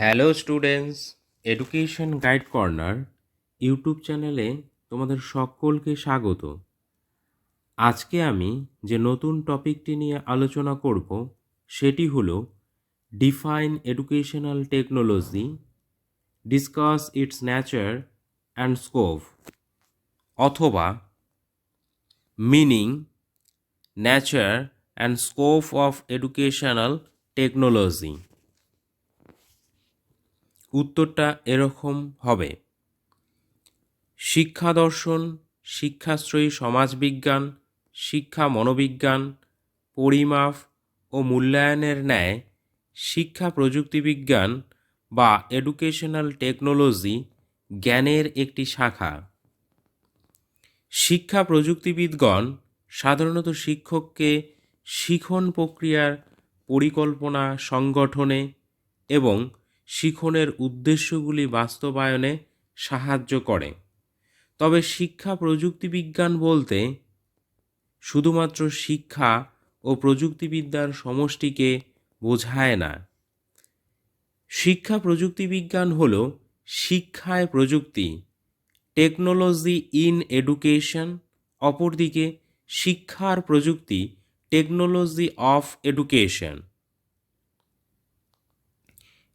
Hello students education guide corner YouTube চ্যানেলে তোমাদের সকলকে স্বাগত। আজকে আমি যে নতুন টপিকটি নিয়ে আলোচনা করব, সেটি হলো define educational technology discuss its nature and scope অথবা meaning nature and scope of educational technology উত্তরটা এরকম হবে। শিক্ষা দর্শন, শিক্ষাশ্রয়ী সমাজবিজ্ঞান, শিক্ষা মনোবিজ্ঞান, পরিমাপ ও মূল্যায়নের ন্যায় শিক্ষা প্রযুক্তিবিজ্ঞান বা এডুকেশনাল টেকনোলজি জ্ঞানের একটি শাখা। শিক্ষা প্রযুক্তিবিদগণ সাধারণত শিক্ষককে শিখন প্রক্রিয়ার পরিকল্পনা সংগঠনে এবং শিখনের উদ্দেশ্যগুলি বাস্তবায়নে সাহায্য করে। তবে শিক্ষা প্রযুক্তিবিজ্ঞান বলতে শুধুমাত্র শিক্ষা ও প্রযুক্তিবিদ্যার সমষ্টিকে বোঝায় না। শিক্ষা প্রযুক্তিবিজ্ঞান হল শিক্ষায় প্রযুক্তি, টেকনোলজি ইন এডুকেশন, অপরদিকে শিক্ষার প্রযুক্তি, টেকনোলজি অফ এডুকেশন।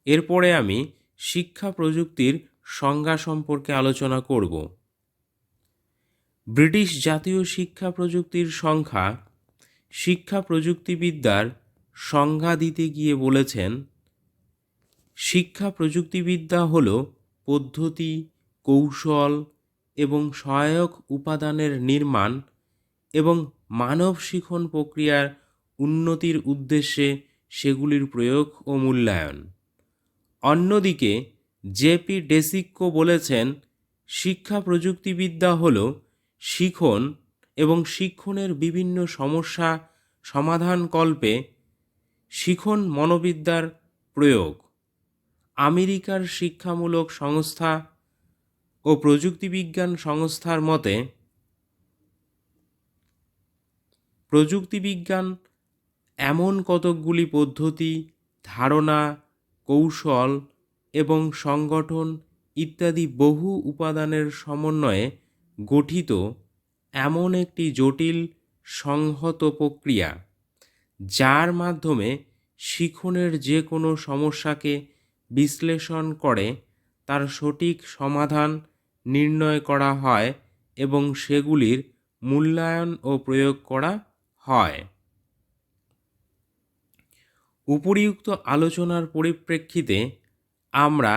এরপরে আমি শিক্ষা প্রযুক্তির সংজ্ঞা সম্পর্কে আলোচনা করব। ব্রিটিশ জাতীয় শিক্ষা প্রযুক্তির সংখ্যা শিক্ষা প্রযুক্তিবিদ্যার সংজ্ঞা দিতে গিয়ে বলেছেন, শিক্ষা প্রযুক্তিবিদ্যা হল পদ্ধতি, কৌশল এবং সহায়ক উপাদানের নির্মাণ এবং মানব শিখন প্রক্রিয়ার উন্নতির উদ্দেশ্যে সেগুলির প্রয়োগ ও মূল্যায়ন। অন্যদিকে জেপি ডেসিক্কো বলেছেন, শিক্ষা প্রযুক্তিবিদ্যা হল শিখন এবং শিক্ষণের বিভিন্ন সমস্যা সমাধানকল্পে শিখন মনোবিদ্যার প্রয়োগ। আমেরিকার শিক্ষামূলক সংস্থা ও প্রযুক্তিবিজ্ঞান সংস্থার মতে, প্রযুক্তিবিজ্ঞান এমন কতকগুলি পদ্ধতি, ধারণা কৌশল এবং সংগঠন ইত্যাদি বহু উপাদানের সমন্বয়ে গঠিত এমন একটি জটিল সংহত প্রক্রিয়া, যার মাধ্যমে শিখনের যে কোনো সমস্যাকে বিশ্লেষণ করে তার সঠিক সমাধান নির্ণয় করা হয় এবং সেগুলির মূল্যায়ন ও প্রয়োগ করা হয়। উপরিউক্ত আলোচনার পরিপ্রেক্ষিতে আমরা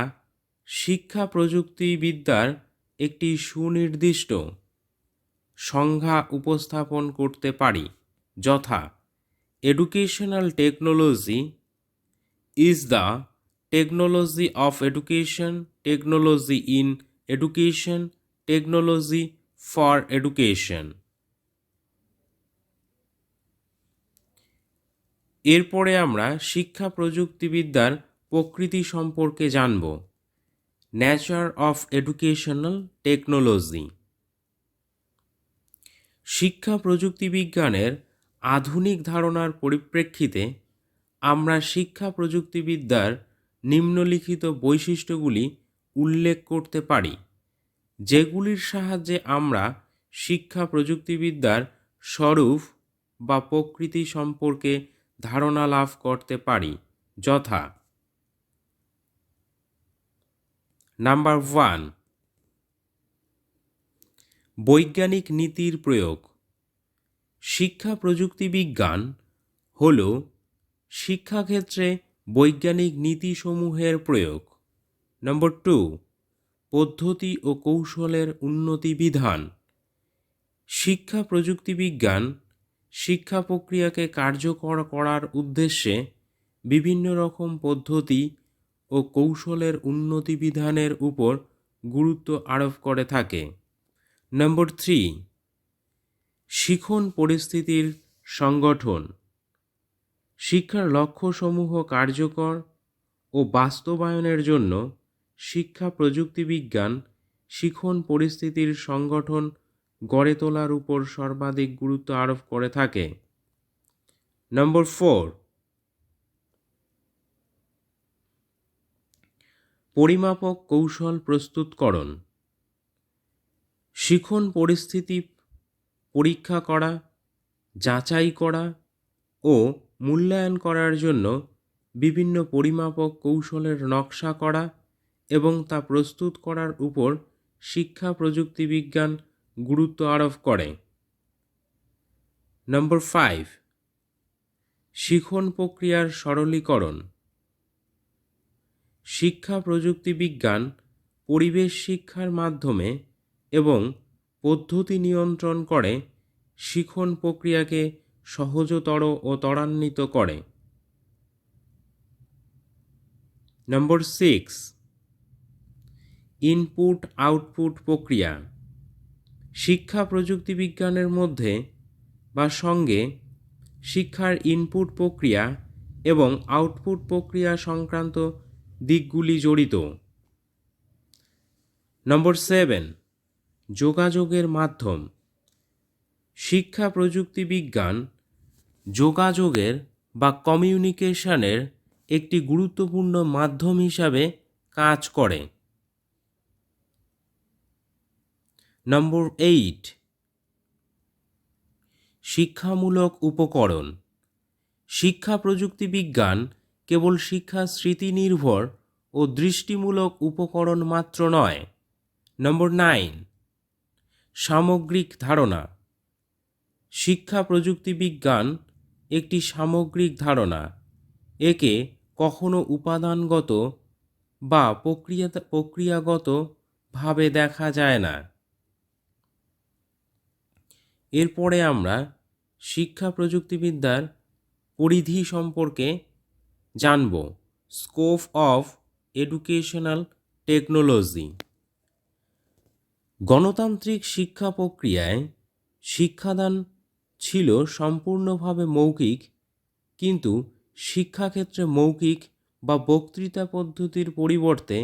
শিক্ষা প্রযুক্তিবিদ্যার একটি সুনির্দিষ্ট সংজ্ঞা উপস্থাপন করতে পারি, যথা educational technology is the technology of education technology in education technology for education এরপরে আমরা শিক্ষা প্রযুক্তিবিদ্যার প্রকৃতি সম্পর্কে জানব। ন্যাচার অফ এডুকেশনাল টেকনোলজি শিক্ষা প্রযুক্তিবিজ্ঞানের আধুনিক ধারণার পরিপ্রেক্ষিতে আমরা শিক্ষা প্রযুক্তিবিদ্যার নিম্নলিখিত বৈশিষ্ট্যগুলি উল্লেখ করতে পারি, যেগুলির সাহায্যে আমরা শিক্ষা প্রযুক্তিবিদ্যার স্বরূপ বা প্রকৃতি সম্পর্কে ধারণা লাভ করতে পারি। যথা। Number one. বৈজ্ঞানিক নীতির প্রয়োগ। শিক্ষা প্রযুক্তি বিজ্ঞান হল শিক্ষাক্ষেত্রে বৈজ্ঞানিক নীতিসমূহের প্রয়োগ। Number two. পদ্ধতি ও কৌশলের উন্নতি বিধান। শিক্ষা প্রযুক্তি বিজ্ঞান শিক্ষা প্রক্রিয়াকে কার্যকর করার উদ্দেশ্যে বিভিন্ন রকম পদ্ধতি ও কৌশলের উন্নতি বিধানের উপর গুরুত্ব আরোপ করে থাকে। নম্বর থ্রি, শিখন পরিস্থিতির সংগঠন। শিক্ষার লক্ষ্যসমূহ কার্যকর ও বাস্তবায়নের জন্য শিক্ষা প্রযুক্তিবিজ্ঞান শিখন পরিস্থিতির সংগঠন গড়ে তোলার উপর সর্বাধিক গুরুত্ব আরোপ করে থাকে। নম্বর ফোর, পরিমাপক কৌশল প্রস্তুতকরণ। শিখন পরিস্থিতি পরীক্ষা করা, যাচাই করা ও মূল্যায়ন করার জন্য বিভিন্ন পরিমাপক কৌশলের নকশা করা এবং তা প্রস্তুত করার উপর শিক্ষা প্রযুক্তি বিজ্ঞান গুরুত্ব আরোপ করে। নম্বর ফাইভ শিখন প্রক্রিয়ার সরলীকরণ। শিক্ষা প্রযুক্তি বিজ্ঞান, পরিবেশ শিক্ষার মাধ্যমে এবং পদ্ধতি নিয়ন্ত্রণ করে শিখন প্রক্রিয়াকে সহজতর ও ত্বরান্বিত করে। নম্বর সিক্স ইনপুট আউটপুট প্রক্রিয়া। শিক্ষা প্রযুক্তি বিজ্ঞানের মধ্যে বা সঙ্গে শিক্ষার ইনপুট প্রক্রিয়া এবং আউটপুট প্রক্রিয়া সংক্রান্ত দিকগুলি জড়িত। নম্বর সেভেন যোগাযোগের মাধ্যম। শিক্ষা প্রযুক্তি বিজ্ঞান যোগাযোগের বা কমিউনিকেশনের একটি গুরুত্বপূর্ণ মাধ্যম হিসাবে কাজ করে। নম্বর এইট শিক্ষামূলক উপকরণ। শিক্ষা প্রযুক্তি বিজ্ঞান কেবল শিক্ষা স্মৃতি নির্ভর ও দৃষ্টিমূলক উপকরণ মাত্র নয়। নম্বর নাইন সামগ্রিক ধারণা। শিক্ষা প্রযুক্তি বিজ্ঞান একটি সামগ্রিক ধারণা। একে কখনো উপাদানগত বা প্রক্রিয়া প্রক্রিয়াগতভাবে দেখা যায় না। এরপরে আমরা শিক্ষা প্রযুক্তিবিদ্যার পরিধি সম্পর্কে জানব। স্কোপ অফ এডুকেশনাল টেকনোলজি গণতান্ত্রিক শিক্ষা প্রক্রিয়ায় শিক্ষাদান ছিল সম্পূর্ণভাবে মৌখিক, কিন্তু শিক্ষাক্ষেত্রে মৌখিক বা বক্তৃতা পদ্ধতির পরিবর্তে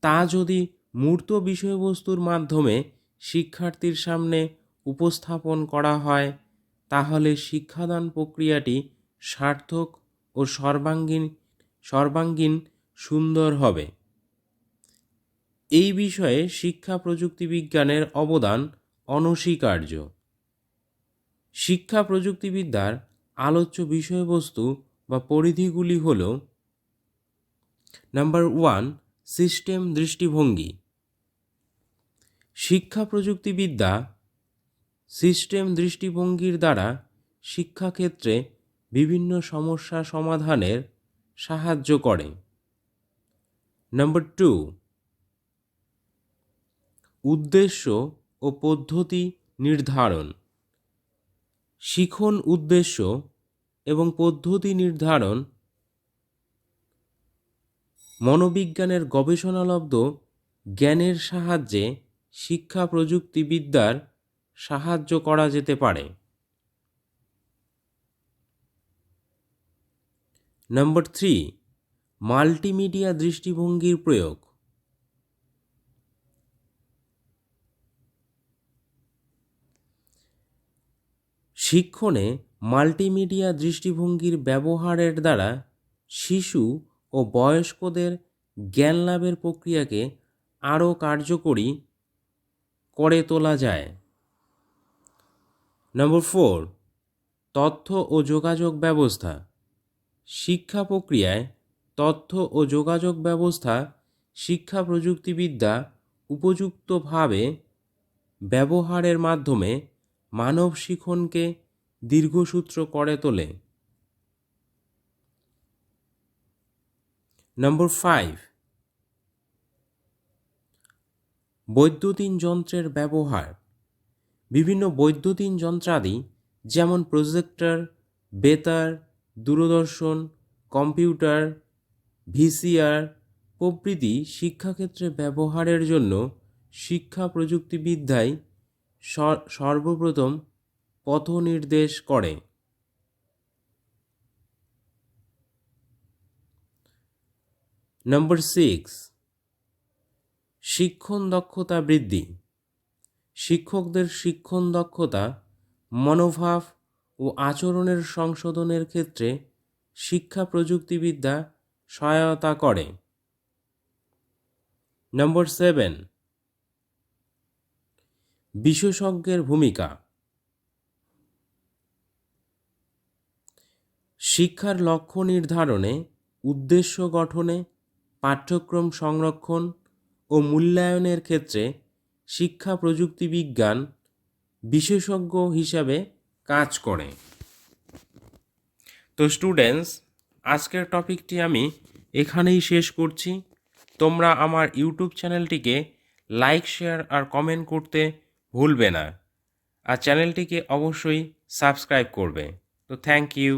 তা যদি মূর্ত বিষয়বস্তুর মাধ্যমে শিক্ষার্থীর সামনে উপস্থাপন করা হয়, তাহলে শিক্ষাদান প্রক্রিয়াটি সার্থক ও সর্বাঙ্গীন সর্বাঙ্গীন সুন্দর হবে। এই বিষয়ে শিক্ষা প্রযুক্তি বিজ্ঞানের অবদান অনস্বীকার্য। শিক্ষা প্রযুক্তিবিদ্যার আলোচ্য বিষয়বস্তু বা পরিধিগুলি হল, নাম্বার ওয়ান, সিস্টেম দৃষ্টিভঙ্গি। শিক্ষা প্রযুক্তিবিদ্যা সিস্টেম দৃষ্টিভঙ্গির দ্বারা শিক্ষাক্ষেত্রে বিভিন্ন সমস্যা সমাধানের সাহায্য করে। নাম্বার টু উদ্দেশ্য ও পদ্ধতি নির্ধারণ। শিখন উদ্দেশ্য এবং পদ্ধতি নির্ধারণ মনোবিজ্ঞানের গবেষণালব্ধ জ্ঞানের সাহায্যে শিক্ষা প্রযুক্তিবিদ্যার সাহায্য করা যেতে পারে। নম্বর থ্রি মাল্টিমিডিয়া দৃষ্টিভঙ্গির প্রয়োগ। শিক্ষণে মাল্টিমিডিয়া দৃষ্টিভঙ্গির ব্যবহারের দ্বারা শিশু ও বয়স্কদের জ্ঞান লাভের প্রক্রিয়াকে আরও কার্যকরী করে তোলা যায়। নম্বর ফোর তথ্য ও যোগাযোগ ব্যবস্থা। শিক্ষা প্রক্রিয়ায় তথ্য ও যোগাযোগ ব্যবস্থা, শিক্ষা প্রযুক্তিবিদ্যা উপযুক্তভাবে ব্যবহারের মাধ্যমে মানব শিখনকে দীর্ঘসূত্র করে তোলে। নম্বর ফাইভ বৈদ্যুতিন যন্ত্রের ব্যবহার। বিভিন্ন বৈদ্যুতিন যন্ত্রাদি, যেমন প্রজেক্টর, বেতার, দূরদর্শন, কম্পিউটার, ভিসিআর প্রভৃতি শিক্ষাক্ষেত্রে ব্যবহারের জন্য শিক্ষা প্রযুক্তিবিদ্যায় সর্বপ্রথম পথ নির্দেশ করে। নম্বর সিক্স, শিক্ষণ দক্ষতা বৃদ্ধি। শিক্ষকদের শিক্ষণ দক্ষতা, মনোভাব ও আচরণের সংশোধনের ক্ষেত্রে শিক্ষা প্রযুক্তিবিদ্যা সহায়তা করে। নম্বর সেভেন, বিশেষজ্ঞের ভূমিকা। শিক্ষার লক্ষ্য নির্ধারণে, উদ্দেশ্য গঠনে, পাঠ্যক্রম সংরক্ষণ ও মূল্যায়নের ক্ষেত্রে শিক্ষা প্রযুক্তি বিজ্ঞান বিশেষজ্ঞ হিসাবে কাজ করে। তো স্টুডেন্টস আজকের টপিকটি আমি এখানেই শেষ করছি। তোমরা আমার ইউটিউব চ্যানেলটিকে লাইক শেয়ার আর কমেন্ট করতে ভুলবে না। আর চ্যানেলটিকে অবশ্যই সাবস্ক্রাইব করবে। তো থ্যাংক ইউ